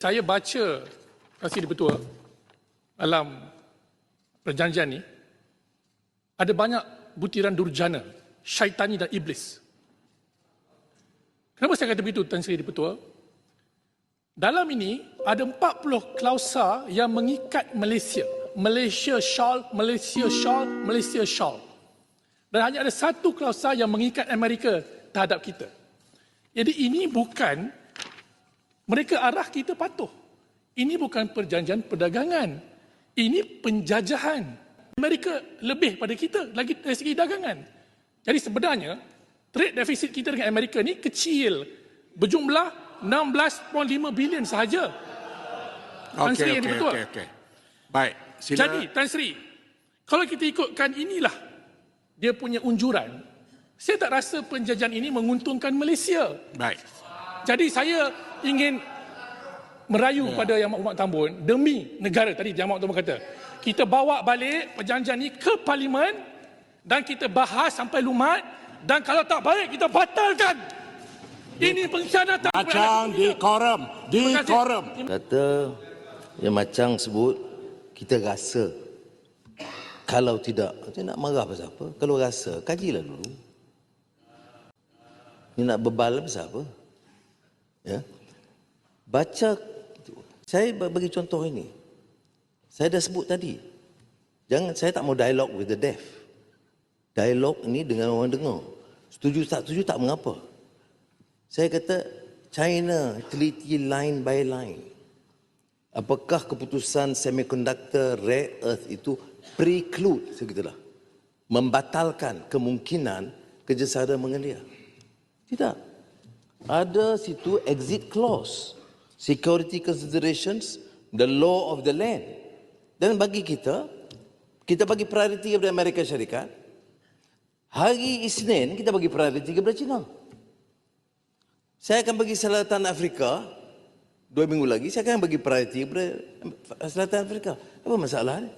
Saya baca Kasih Dipertua dalam perjanjian ni ada banyak butiran durjana, syaitani dan iblis. Kenapa saya kata begitu Tan Sri Dipertua? Dalam ini ada 40 klausa yang mengikat Malaysia. Malaysia shawl, Malaysia shawl, Malaysia shawl. Dan hanya ada satu klausa yang mengikat Amerika terhadap kita. Jadi ini bukan mereka arah kita patuh. Ini bukan perjanjian perdagangan. Ini penjajahan. Amerika lebih pada kita lagi dari segi dagangan. Jadi sebenarnya trade deficit kita dengan Amerika ni kecil. Berjumlah 16.5 bilion sahaja. Tan Sri Okey, yang okey, betul. okey, okey. Baik, sila. Jadi Tan Sri, kalau kita ikutkan inilah dia punya unjuran, saya tak rasa penjajahan ini menguntungkan Malaysia. Baik. Jadi saya ingin merayu Ya. pada Yang Amat Tambun demi negara tadi Yang Amat Tambun kata kita bawa balik perjanjian ini ke parlimen dan kita bahas sampai lumat dan kalau tak baik kita batalkan. Ini pengkhianatan Macam di korum, di korum. Kata yang macam sebut kita rasa kalau tidak kita nak marah pasal apa kalau rasa kajilah dulu ni nak bebal pasal apa ya baca saya bagi contoh ini. Saya dah sebut tadi. Jangan saya tak mau dialog with the deaf. Dialog ini dengan orang dengar. Setuju tak setuju tak mengapa. Saya kata China teliti line by line. Apakah keputusan semiconductor rare earth itu preclude segitulah membatalkan kemungkinan kerjasama mengelia? Tidak. Ada situ exit clause, security considerations, the law of the land. Dan bagi kita, kita bagi priority kepada Amerika Syarikat. Hari Isnin kita bagi priority kepada China. Saya akan bagi Selatan Afrika dua minggu lagi saya akan bagi priority kepada Selatan Afrika. Apa masalah ni?